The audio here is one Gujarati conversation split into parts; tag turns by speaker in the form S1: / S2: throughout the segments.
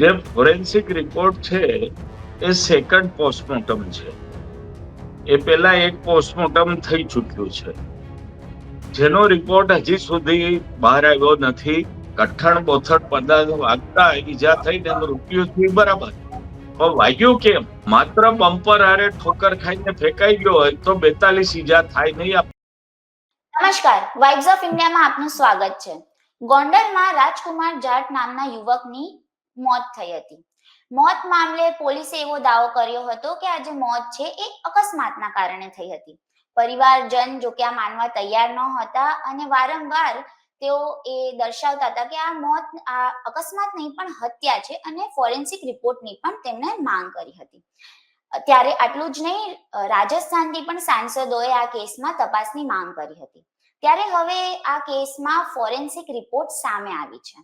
S1: જે ફોરેન્સિક રિપોર્ટ છે, એ સેકન્ડ પોસ્ટમોર્ટમ છે. એ પહેલા એક પોસ્ટમોર્ટમ થઈ ચૂક્યું છે. જેનો રિપોર્ટ હજી સુધી બહાર આવ્યો નથી. કઠણ બોથડ પદાર્થ વાગતા ઈજા થઈને મૃત્યુ થયું બરાબર. પણ વાગ્યું કેમ? માત્ર બમ્પર હારે ઠોકર ખાઈને ફેંકાઈ ગયો હોય તો બેતાલીસ ઈજા થાય નહીં
S2: નમસ્કાર વાઇબ્સ ઓફ ઇન્ડિયામાં આપનું સ્વાગત છે. ગોંડલમાં રાજકુમાર જાટ નામના યુવકની મોત થઈ હતી. મોત મામલે પોલીસે એવો દાવો કર્યો હતો કે આ જે મોત છે એ અકસ્માતના કારણે થઈ હતી. પરિવારજન જો કે આ માનવા તૈયાર ન હતા અને વારંવાર તેઓ એ દર્શાવતા હતા કે આ મોત, આ અકસ્માત નહીં પણ હત્યા છે અને ફોરેન્સિક રિપોર્ટની પણ તેમણે માંગ કરી હતી. ત્યારે આટલું જ નહીં, રાજસ્થાનથી પણ સાંસદોએ આ કેસમાં તપાસની માંગ કરી હતી. ત્યારે હવે આ કેસમાં ફોરેન્સિક રિપોર્ટ સામે આવી છે.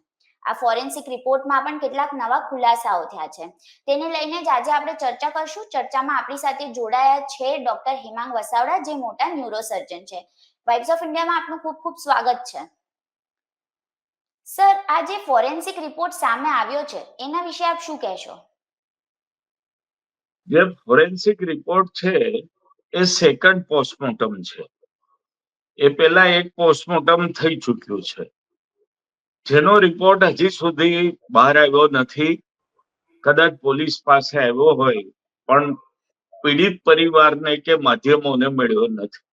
S2: આ ફોરેન્સિક રિપોર્ટમાં પણ કેટલાક નવા ખુલાસાઓ થયા છે. તેને લઈને જ આજે આપણે ચર્ચા કરશું. ચર્ચામાં આપણી સાથે જોડાયા છે ડોક્ટર હેમાંગ વસાવડા, જે મોટા ન્યુરોસર્જન છે. વાઇબ્સ ઓફ ઇન્ડિયામાં આપનું ખૂબ ખૂબ સ્વાગત છે. સર આ જે ફોરેન્સિક રિપોર્ટ સામે આવ્યો છે, એના વિશે આપ શું કહેશો?
S1: જે ફોરેન્સિક રિપોર્ટ છે, એ સેકન્ડ પોસ્ટમોર્ટમ છે. એ પહેલા એક પોસ્ટમોર્ટમ થઈ ચૂક્યું છે. જેનો રિપોર્ટ હજી સુધી બહાર આવ્યો નથી, કદાચ પોલીસ પાસે આવ્યો હોય, પણ પીડિત પરિવારને કે માધ્યમોને મળ્યો નથી.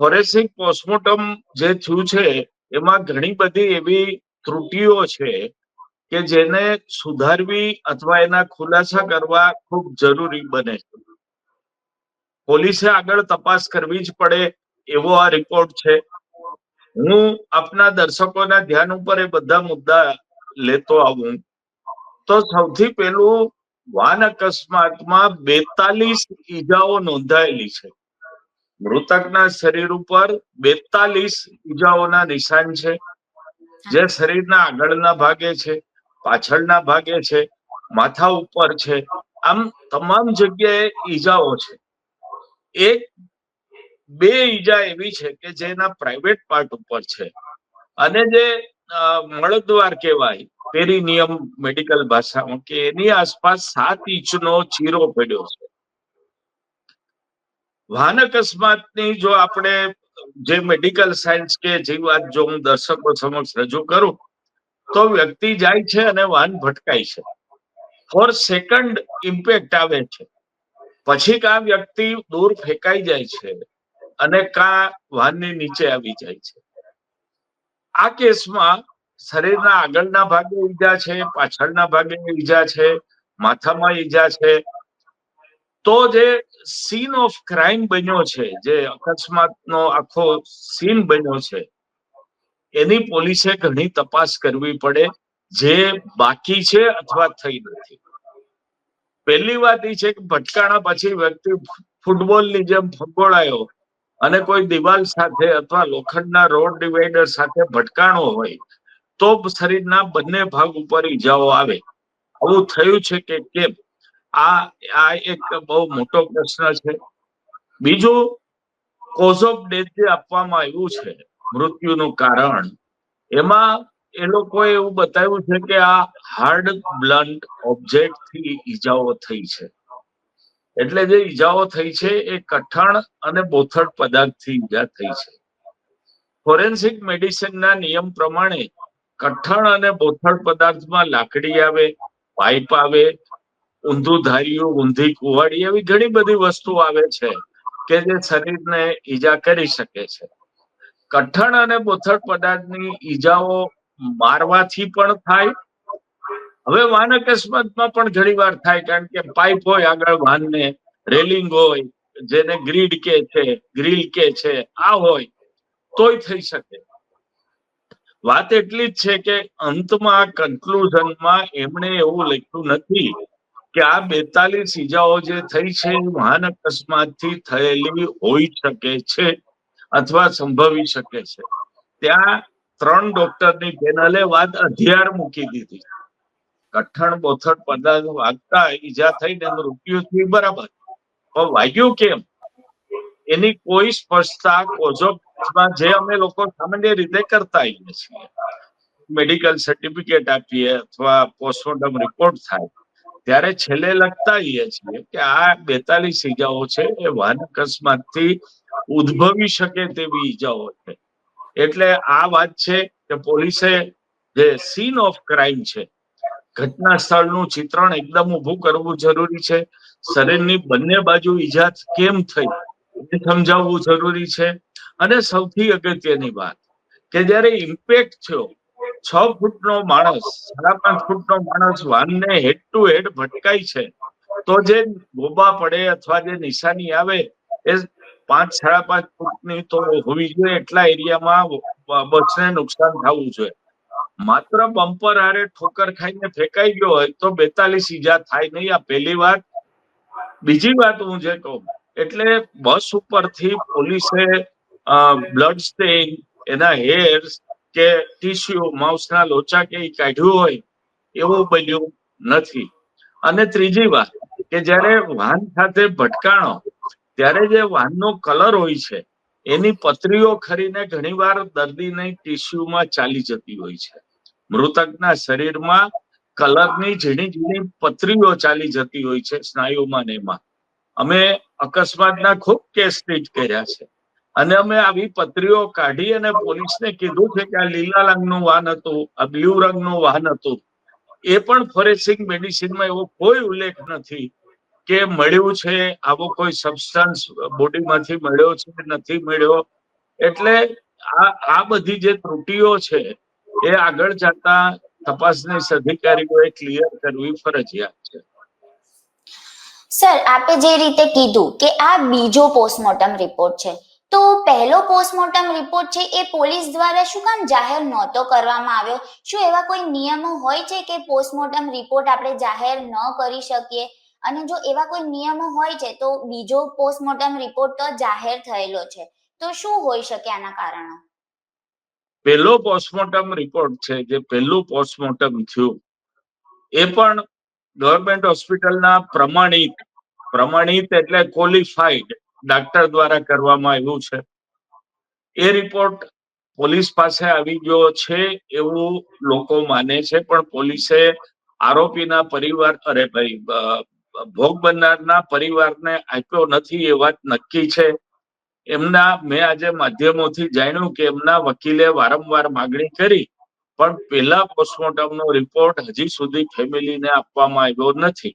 S1: ફોરેન્સિક પોસ્ટમોર્ટમ જે થયું છે, એમાં ઘણી બધી એવી ત્રુટીઓ છે કે જેને સુધારવી અથવા એના ખુલાસા કરવા ખૂબ જરૂરી બને પોલીસે આગળ તપાસ કરવી જ પડે એવો આ રિપોર્ટ છે. હું આપના દર્શકોના ધ્યાન ઉપર એ બધા મુદ્દા લેતો આવું. તો સૌથી પહેલું, વાન અકસ્માતમાં બેતાલીસ ઈજાઓ નોંધાયેલી છે. મૃતકના શરીર ઉપર બેતાલીસ ઈજાઓના નિશાન છે. જે શરીરના આગળના ભાગે છે, પાછળના ભાગે છે, માથા ઉપર છે. આમ તમામ જગ્યાએ ઈજાઓ છે. એક બે ઈજા એવી છે કે જેના પ્રાઇવેટ પાર્ટ ઉપર છે. અને જે મળદ્વાર કહેવાય પેરિનિયમ મેડિકલ ભાષામાં કે એની આસપાસ સાત ઇંચનો ચીરો પડ્યો છે. વાહન અકસ્માતની જો આપણે જે મેડિકલ સાયન્સ કે જે વાત જો હું દર્શકો સમક્ષ રજૂ કરું, તો વ્યક્તિ જાય છે અને વાહન ભટકાય છે. ફોર સેકન્ડ ઇમ્પેક્ટ આવે છે. પછી કા વ્યક્તિ દૂર ફેંકાઈ જાય છે. અને કા વાહનની નીચે આવી જાય છે. આ કેસમાં શરીરના આગળના ભાગે ઈજા છે, પાછળના ભાગે ઈજા છે, માથામાં ઈજા છે. તો જે સીન ઓફ ક્રાઇમ બન્યો છે, જે અકસ્માતનો આખો સીન બન્યો છે, એની પોલીસે ઘણી તપાસ કરવી પડે, જે બાકી છે અથવા થઈ નથી. પહેલી વાત એ છે કે ભટકાણા પછી વ્યક્તિ ફૂટબોલની જેમ ફગોળાયો અને કોઈ દિવાલ સાથે અથવા લોખંડના રોડ ડિવાઈડર સાથે ભટકાણો હોય, તો શરીરના બંને ભાગ ઉપર ઈજાઓ આવે. આવું થયું છે કે કેમ? આ આ એક બહુ મોટો પ્રશ્ન છે. બીજું કોઝ ઓફ ડેથ જે આપવામાં આવ્યું છે, મૃત્યુનું કારણ, એમાં એ લોકોએ એવું બતાવ્યું છે કે આ હાર્ડ બ્લન્ટ ઓબ્જેક્ટથી ઈજાઓ થઈ છે. એટલે જે ઈજાઓ થઈ છે એ કઠણ અને બોથડ પદાર્થથી ઈજા થઈ છે. ફોરેન્સિક મેડિસિનના નિયમ પ્રમાણે કઠણ અને બોથડ પદાર્થમાં લાકડી આવે, પાઇપ આવે, ઊંધું ધાર્યું ઊંધી કુવાડી એવી ઘણી બધી વસ્તુ આવે છે કે જે શરીરને ઈજા કરી શકે છે. કઠણ અને બોથડ પદાર્થની ઈજાઓ મારવાથી પણ થાય હવે વાહન અકસ્માતમાં પણ ઘણી વાર થાય કારણ કે પાઇપ હોય આગળ વાહનને રેલિંગ હોય, જેને ગ્રીડ કે છે, ગ્રીલ કે છે, આ હોય, તોય થઈ શકે. વાત એટલી જ છે કે અંતમાં કન્ક્લુઝનમાં એમણે એવું લખ્યું નથી કે આ બેતાલીસ ઈજાઓ જે થઈ છે વાહન અકસ્માતથી થયેલી હોઈ શકે છે અથવા સંભવી શકે છે. ત્યાં ત્રણ ડોક્ટરની પેનલે વાત અધિયાર મૂકી દીધી. કઠણ બોથડ પદાર્થ વાગતા ઈજા થઈને મૃત્યુ થઈ બરાબર. પણ વાગ્યું કેમ? એની કોઈ સ્પષ્ટતા કોઝોમાં જે અમે લોકો સામાન્ય રીતે કરતા આવીએ છીએ. મેડિકલ સર્ટિફિકેટ આપીએ અથવા પોસ્ટમોર્ટમ રિપોર્ટ થાય. ત્યારે છેલ્લે લખતા આવીએ છીએ કે આ બેતાલીસ ઈજાઓ છે, એ વાહન અકસ્માતથી ઉદ્ભવી શકે તેવી ઈજાઓ છે. એટલે આ વાત છે કે પોલીસે જે સીન ઓફ ક્રાઇમ છે ઘટના સ્થળનું ચિત્રણ એકદમ ઊભું કરવું જરૂરી છે. શરીરની બંને બાજુ ઈજા કેમ થઈ એ સમજાવવું જરૂરી છે. અને સૌથી અગત્યની વાત કે જ્યારે ઇમ્પેક્ટ થયો, છ ફૂટનો માણસ, સાડા પાંચ ફૂટનો માણસ વાનને હેડ ટુ હેડ ભટકાય છે, તો જે ગોબા પડે અથવા જે નિશાની આવે, એ પાંચ, સાડા પાંચ ફૂટની તો હોવી જોઈએ. એટલા એરિયામાં બસને નુકસાન થવું જોઈએ. માત્ર બમ્પર હારે ઠોકર ખાઈને ફેંકાઈ ગયો હોય તો બેતાલીસ ઈજા થાય નહીં. આ પહેલી વાત. બીજી વાત હું જે કહું, એટલે બસ ઉપરથી પોલીસે બ્લડ સ્ટેન એના હેર્સ કે ટીસ્યુ માઉસના લોચા કે કાઢ્યું હોય, એવું બન્યું નથી. અને ત્રીજી વાત, કે જ્યારે વાહન સાથે ભટકાણો, ત્યારે જે વાહનનો કલર હોય છે, એની પતરીઓ ખરીને ઘણીવાર દર્દીને ટીસ્યુમાં ચાલી જતી હોય છે. મૃતકના શરીરમાં કલરની ઝીણી ઝીણી પતરીઓ ચાલી જતી હોય છે સ્નાયુમાં ને એમાં. અમે અકસ્માતના ખૂબ કેસ ટ્રીટ કર્યા છે. અને અમે આવી પતરીઓ કાઢી અને પોલીસને કીધું છે કે આ લીલા રંગનું વાહન હતું, આ બ્લુ રંગનું વાહન હતું. એ પણ ફોરેન્સિક મેડિસિનમાં એવો કોઈ ઉલ્લેખ નથી કે મળ્યું છે, આવો કોઈ સબસ્ટન્સ બોડીમાંથી મળ્યો છે, નથી મળ્યો. એટલે આ આ બધી જે ત્રુટીઓ છે એ આગળ જતા તપાસનીશ અધિકારીઓએ ક્લિયર કરવી ફરજિયાત છે.
S2: સર આપે જે રીતે કીધું કે આ બીજો પોસ્ટમોર્ટમ રિપોર્ટ છે, તો પહેલો પોસ્ટમોર્ટમ રિપોર્ટ છે એ પોલીસ દ્વારા શું કામ જાહેર નહોતો કરવામાં આવ્યો? શું એવા કોઈ નિયમો હોય છે કે પોસ્ટમોર્ટમ રિપોર્ટ આપણે જાહેર ન કરી શકીએ? અને જો એવા કોઈ નિયમો હોય છે, તો બીજો પોસ્ટમોર્ટમ રિપોર્ટ તો જાહેર થયેલો છે. તો શું હોઈ શકે આના કારણો?
S1: પહેલો પોસ્ટમોર્ટમ રિપોર્ટ છે જે પહેલું પોસ્ટમોર્ટમ થયું, એ પણ ગવર્મેન્ટ હોસ્પિટલના પ્રમાણિત પ્રમાણિત એટલે ક્વોલિફાઈડ ડાક્ટર દ્વારા કરવામાં આવ્યું છે. એ રિપોર્ટ પોલીસ પાસે આવી ગયો છે એવું લોકો માને છે, પણ પોલીસે આરોપીના પરિવાર, અરે ભાઈ ભોગ બનનારના પરિવારને આપ્યો નથી એ વાત નક્કી છે. એમના, મેં આજે માધ્યમોથી જાણ્યું કે એમના વકીલે વારંવાર માગણી કરી, પણ પહેલા પોસ્ટમોર્ટમનો રિપોર્ટ હજી સુધી ફેમિલીને આપવામાં આવ્યો નથી.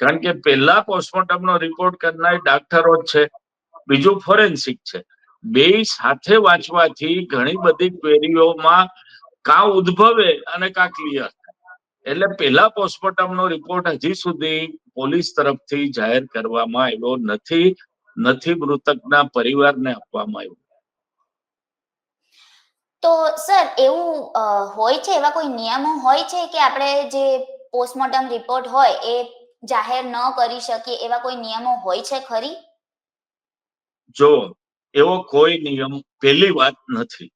S1: કારણ કે પહેલા પોસ્ટમોર્ટમનો રિપોર્ટ કરનાર ડાક્ટરો છે, બીજું ફોરેન્સિક છે. બે સાથે વાંચવાથી ઘણી બધી ક્વેરીઓમાં કા ઉદ્ભવે અને કા ક્લિયર એટલે પહેલા પોસ્ટમોર્ટમનો રિપોર્ટ હજી સુધી પોલીસ તરફથી જાહેર કરવામાં આવ્યો નથી. નથી મૃતકના પરિવારને આપવામાં આવ્યું.
S2: તો સર એવું હોય છે એવા કોઈ નિયમો? હોય છે કે આપણે જે પોસ્ટમોર્ટમ રિપોર્ટ હોય એ જાહેર ન કરી શકીએ એવા કોઈ નિયમો હોય છે ખરી?
S1: જો એવો કોઈ નિયમ પહેલી વાત નથી.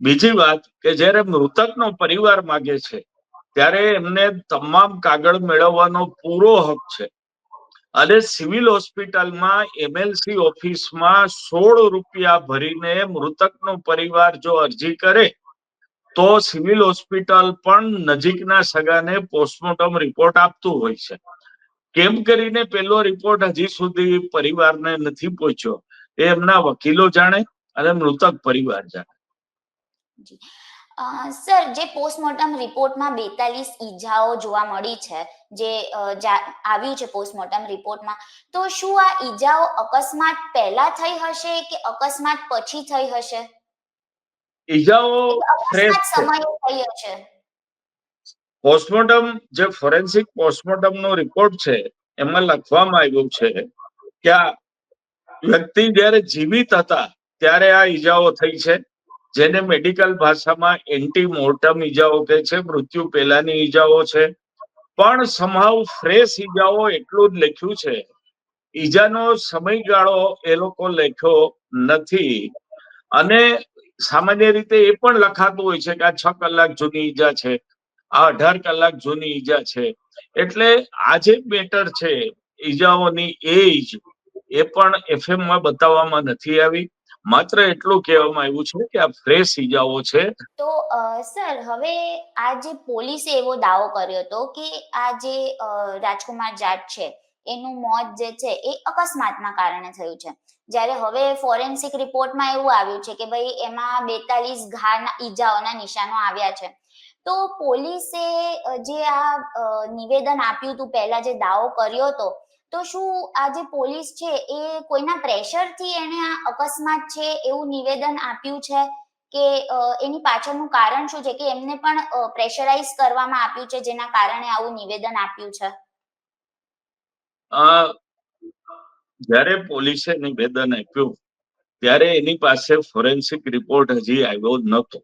S1: બીજી વાત કે જ્યારે મૃતકનો પરિવાર માગે છે ત્યારે એમને તમામ કાગળ મેળવવાનો પૂરો હક છે. અને સિવિલ હોસ્પિટલમાં એમએલસી ઓફિસમાં સોળ રૂપિયા ભરીને મૃતકનો પરિવાર જો અરજી કરે, તો સિવિલ હોસ્પિટલ પણ નજીકના સગાને પોસ્ટમોર્ટમ રિપોર્ટ આપતું હોય છે. કેમ કરીને પેલો રિપોર્ટ હજી સુધી પરિવારને નથી પહોંચ્યો એ એમના વકીલો જાણે અને મૃતક પરિવાર જાણે.
S2: સર જે પોસ્ટમોર્ટમ રિપોર્ટમાં બેતાલીસ ઈજાઓ જોવા મળી છે જે આવ્યું છે પોસ્ટમોર્ટમ રિપોર્ટમાં તો શું આ ઈજાઓ અકસ્માત પહેલા થઈ હશે કે અકસ્માત પછી થઈ હશે?
S1: ઈજાઓ
S2: સમયે થઈ હશે.
S1: પોસ્ટમોર્ટમ જે ફોરેન્સિક પોસ્ટમોર્ટમ નો રિપોર્ટ છે એમાં લખવામાં આવ્યું છે કે આ વ્યક્તિ જ્યારે જીવિત હતા ત્યારે આ ઈજાઓ થઈ છે. જેને મેડિકલ ભાષામાં એન્ટી મોર્ટમ ઈજાઓ કહે છે, મૃત્યુ પહેલાની ઈજાઓ છે. પણ સમાવ ફ્રેશ ઈજાઓ એટલું જ લખ્યું છે. ઈજાનો સમયગાળો એ લોકો લખ્યો નથી. અને સામાન્ય રીતે એ પણ લખાતું હોય છે કે આ છ કલાક જૂની ઈજા છે, આ અઢાર કલાક જૂની ઈજા છે. એટલે આ જે મેટર છે, ઈજાઓની એજ એ પણ એફએમમાં બતાવવામાં નથી આવી. માત્ર એટલું કહેવામાં આવ્યું છે કે આ ફ્રેશ ઈજાઓ છે.
S2: તો સર, હવે આ જે પોલીસે એવો દાવો કર્યો હતો કે આ જે રાજકુમાર જાટ છે, એનું મોત જે છે એ અકસ્માતના કારણે થયું છે. જ્યારે હવે ફોરેન્સિક રિપોર્ટમાં એવું આવ્યું છે કે ભાઈ એમાં બેતાલીસ ઘાના ઈજાઓના નિશાનો આવ્યા છે. તો પોલીસે જે આ નિવેદન આપ્યું હતું, પહેલા જે દાવો કર્યો હતો તો શું આ જે પોલીસ છે એ કોઈના પ્રેશરથી એને આ અકસ્માત છે એવું નિવેદન આપ્યું છે કે એની પાછળનું કારણ શું છે કે એમને પણ પ્રેશરાઇઝ કરવામાં આપ્યું છે જેના કારણે આવું નિવેદન આપ્યું છે?
S1: જ્યારે પોલીસે નિવેદન આપ્યું, ત્યારે એની પાસે ફોરેન્સિક રિપોર્ટ હજી આવ્યો નહોતો.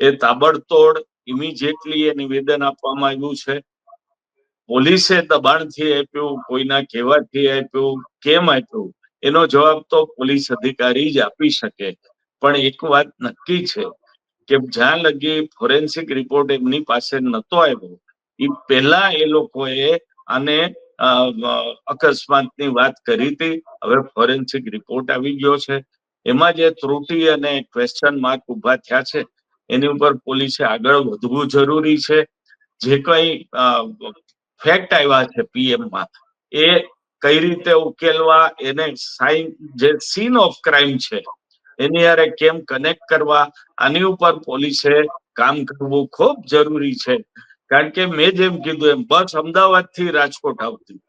S1: એ તાબડતોડ ઇમિજિએટલી એ નિવેદન આપવામાં આવ્યું છે. પોલીસે દબાણથી આપ્યું, કોઈના કહેવાથી આપ્યું, કેમ આપ્યું, એનો જવાબ તો પોલીસ અધિકારી જ આપી શકે. પણ એક વાત નક્કી છે કે જ્યાં લગી ફોરેન્સિક રિપોર્ટ એમની પાસે નતો આવ્યો એ પહેલા એ લોકોએ આને અકસ્માતની વાત કરી હતી. હવે ફોરેન્સિક રિપોર્ટ આવી ગયો છે. એમાં જે ત્રુટિ અને ક્વેશ્ચન માર્ક ઊભા થયા છે, એની ઉપર પોલીસે આગળ વધવું જરૂરી છે. જે કઈ ફેક્ટ આવ્યા છે પીએમમાં એ કઈ રીતે ઉકેલવા, એને સાઇન જે સીન ઓફ ક્રાઇમ છે, એની યારે કેમ કનેક્ટ કરવા, આની ઉપર પોલીસે કામ કરવું ખૂબ જરૂરી છે. કારણ કે મેં જેમ કીધું એમ, બસ અમદાવાદથી રાજકોટ આવતી.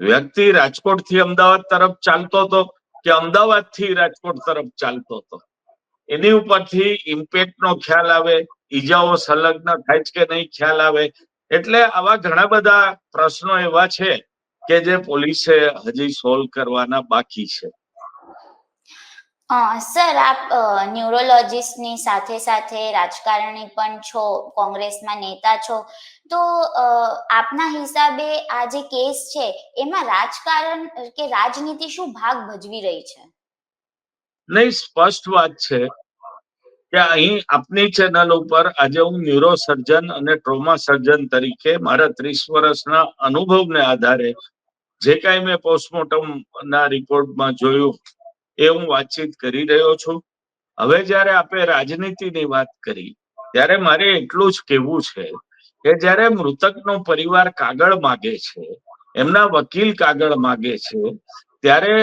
S1: વ્યક્તિ રાજકોટથી અમદાવાદ તરફ ચાલતો હતો કે અમદાવાદથી રાજકોટ તરફ ચાલતો હતો? એની ઉપરથી ઇમ્પેક્ટ નો ખ્યાલ આવે, ઈજાઓ સંલગ્ન થાય છે કે નહીં ખ્યાલ આવે એટલે આવા ઘણા બધા પ્રશ્નો એવા છે કે જે પોલીસે હજી સોલ્વ કરવાના બાકી છે.
S2: સર આપ ન્યુરોલોજીસ્ટની સાથે સાથે રાજકારણી પણ છો કોંગ્રેસમાં નેતા છો તો આપના હિસાબે આ જે કેસ છે એમાં રાજકારણ કે રાજનીતિ શું ભાગ ભજવી રહી છે?
S1: નહીં સ્પષ્ટ વાત છે. કે અહીં આપની ચેનલ ઉપર આજે હું ન્યુરો સર્જન અને ટ્રોમા સર્જન તરીકે મારા ત્રીસ વર્ષના અનુભવને આધારે જે કાંઈ મેં પોસ્ટમોર્ટમ ના રિપોર્ટમાં જોયું એ હું વાતચીત કરી રહ્યો છું. હવે જ્યારે આપણે રાજનીતિની વાત કરી, ત્યારે મારે એટલું જ કહેવું છે કે જ્યારે મૃતકનો પરિવાર કાગળ માગે છે, એમના વકીલ કાગળ માગે છે, ત્યારે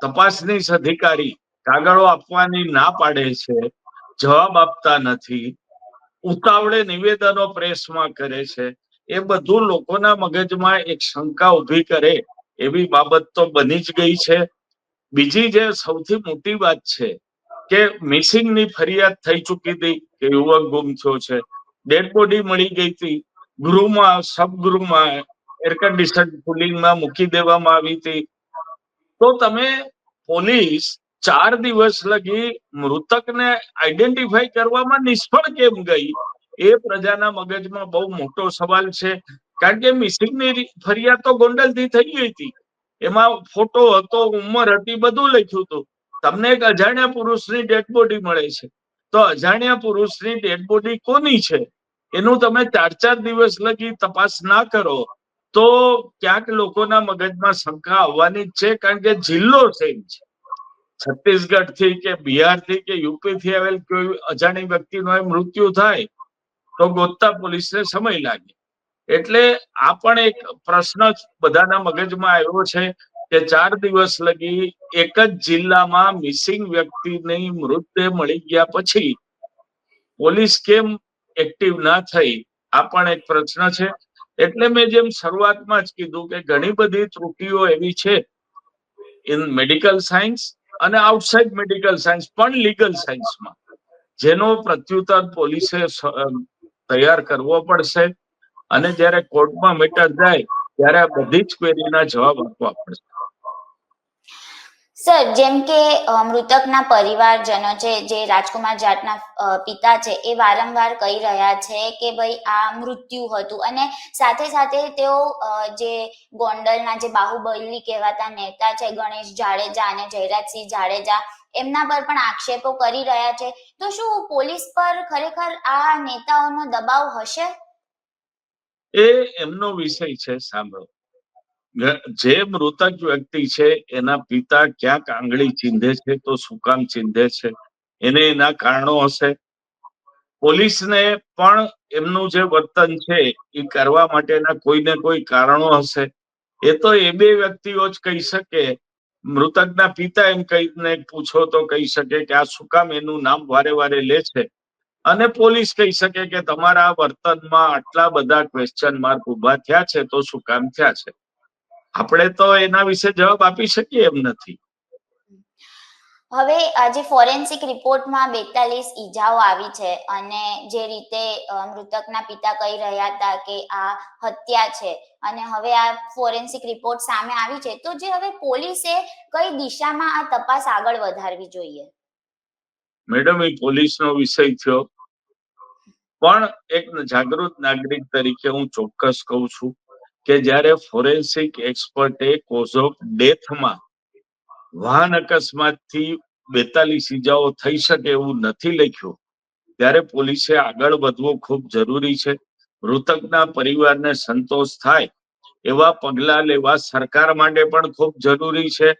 S1: તપાસનીશ અધિકારી કાગળો આપવાની ના પાડે છે જવાબ આપતા નથી. ઉતાવળે નિવેદનો પ્રેસમાં કરે છે. એ બધું લોકોના મગજમાં એક શંકા ઊભી કરે. એવી બાબત તો બની જ ગઈ છે. બીજી જે સૌથી મોટી વાત છે કે મિસિંગની ફરિયાદ થઈ ચૂકી હતી કે યુવક ગુમ થયો છે. ડેડ બોડી મળી ગઈ હતી. ગૃહમાં, સબગૃહમાં એર કન્ડિશન કુલિંગમાં મૂકી દેવામાં આવી હતી. તો તમે પોલીસ ચાર દિવસ લગી મૃતકને આઈડેન્ટિફાઈ કરવામાં નિષ્ફળ કેમ ગઈ? એ પ્રજાના મગજમાં બહુ મોટો સવાલ છે. કારણ કે મિસિંગની ફરિયાદ તો ગોંડલથી થઈ ગઈ હતી. એમાં ફોટો હતો, ઉંમર હતી, બધું લખ્યું હતું. તમને એક અજાણ્યા પુરુષની ડેડ બોડી મળે છે. તો અજાણ્યા પુરુષની ડેડ બોડી કોની છે? એનું તમે ચાર ચાર દિવસ લગી તપાસ ના કરો, તો ક્યાંક લોકોના મગજમાં શંકા આવવાની જ છે, કારણ કે જિલ્લો સેમ છે. છત્તીસગઢથી કે બિહારથી કે યુપી થી આવેલ કોઈ અજાણી વ્યક્તિનું મૃત્યુ થાય, તો ગોતતા પોલીસને સમય લાગે. એટલે આ પણ એક પ્રશ્ન બધાના મગજમાં આવ્યો છે કે ચાર દિવસ લગી એક જ જિલ્લામાં મિસિંગ વ્યક્તિની મૃતદેહ મળી ગયા પછી પોલીસ કેમ એક્ટિવ ના થઈ? આ પણ એક પ્રશ્ન છે. એટલે મેં જેમ શરૂઆતમાં જ કીધું કે ઘણી બધી ત્રુટીઓ એવી છે. ઇન મેડિકલ સાયન્સ અને આઉટસાઇડ મેડિકલ સાયન્સ પણ લીગલ સાયન્સમાં જેનો પ્રત્યુત્તર પોલીસે તૈયાર કરવો પડશે. અને જ્યારે કોર્ટમાં મેટર જાય, ત્યારે આ બધી જ ક્વેરીના જવાબ આપવા પડશે.
S2: સર, જેમ કે મૃતકના પરિવારજનો છે, જે રાજકુમાર જાટના પિતા છે, એ વારંવાર કહી રહ્યા છે કે ભાઈ આ મૃત્યુ હતું. અને સાથે સાથે તેઓ જે ગોંડલના જે બાહુબલી કહેવાતા નેતા છે, ગણેશ જાડેજા અને જયરાજસિંહ જાડેજા, એમના પર પણ આક્ષેપો કરી રહ્યા છે. તો શું પોલીસ પર ખરેખર આ નેતાઓનો દબાવ હશે?
S1: એ એમનો વિષય છે, સાંભળો. જે મૃતક વ્યક્તિ છે, એના પિતા ક્યાંક આંગળી ચીંધે છે તો શું કામ ચીંધે છે. એને એના કારણો હશે. પોલીસને પણ એમનું જે વર્તન છે, એ કરવા માટેના કોઈને કોઈ કારણો હશે. એ તો એ બે વ્યક્તિઓ જ કહી શકે. મૃતકના પિતા એમ કહીને પૂછો તો કહી શકે કે આ શું કામ એનું નામ વારે વારે લે છે. અને પોલીસ કહી શકે કે તમારા વર્તનમાં આટલા બધા ક્વેશ્ચન માર્ક ઊભા થયા છે તો શું કામ થયા છે. આપણે તો એના વિશે જવાબ આપી શકીએ એમ નથી.
S2: હવે આજે ફોરેન્સિક રિપોર્ટમાં બેતાલીસ ઈજાઓ આવી છે અને જે રીતે મૃતકના પિતા કહી રહ્યા હતા કે આ હત્યા છે. અને હવે આ ફોરેન્સિક રિપોર્ટ સામે આવી છે. તો જે હવે પોલીસે કઈ દિશામાં આ તપાસ આગળ વધારવી જોઈએ?
S1: મેડમ એ પોલીસનો વિષય થયો. પણ એક જાગૃત નાગરિક તરીકે હું ચોક્કસ કહું છું કે જ્યારે ફોરેન્સિક એક્સપર્ટે કોઝ ઓફ ડેથમાં વાહન અકસ્માતથી બેતાલીસ ઇજાઓ થઈ શકે એવું નથી લખ્યું, ત્યારે પોલીસે આગળ વધવું ખૂબ જરૂરી છે. મૃતકના પરિવારને સંતોષ થાય એવા પગલા લેવા સરકાર માટે પણ ખૂબ જરૂરી છે.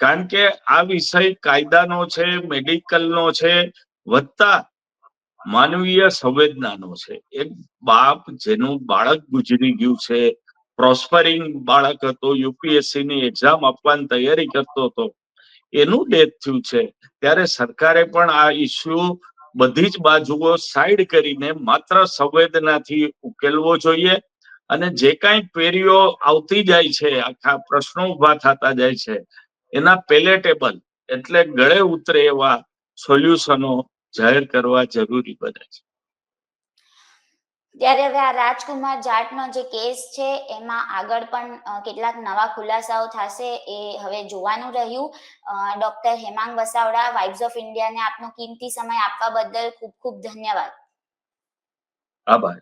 S1: કારણ કે આ વિષય કાયદાનો છે, મેડિકલનો છે વત્તા માનવીય સંવેદનાનો છે. એક બાપ જેનું બાળક ગુજરી ગયું છે પ્રોસ્પરિંગ બાળક હતો યુપીએસસી ની એક્ઝામ આપવાની તૈયારી કરતો હતો. એનું ડેથ થયું છે. ત્યારે સરકારે પણ આ ઇસ્યુ બધી જ બાજુઓ સાઈડ કરીને માત્ર સંવેદનાથી ઉકેલવો જોઈએ અને જે કાંઈ પેરીઓ આવતી જાય છે, આખા પ્રશ્નો ઊભા થતા જાય છે, એના પેલેટેબલ એટલે ગળે ઉતરે એવા સોલ્યુશનો જાહેર કરવા જરૂરી બને છે.
S2: ત્યારે હવે આ રાજકુમાર જાટનો જે કેસ છે, એમાં આગળ પણ કેટલાક નવા ખુલાસાઓ થશે એ હવે જોવાનું રહ્યું. Doctor Hemang Vasavada, Vibes of ઇન્ડિયાને આપનો કિંમતી સમય આપવા બદલ ખૂબ ખૂબ ધન્યવાદ.
S1: આભાર.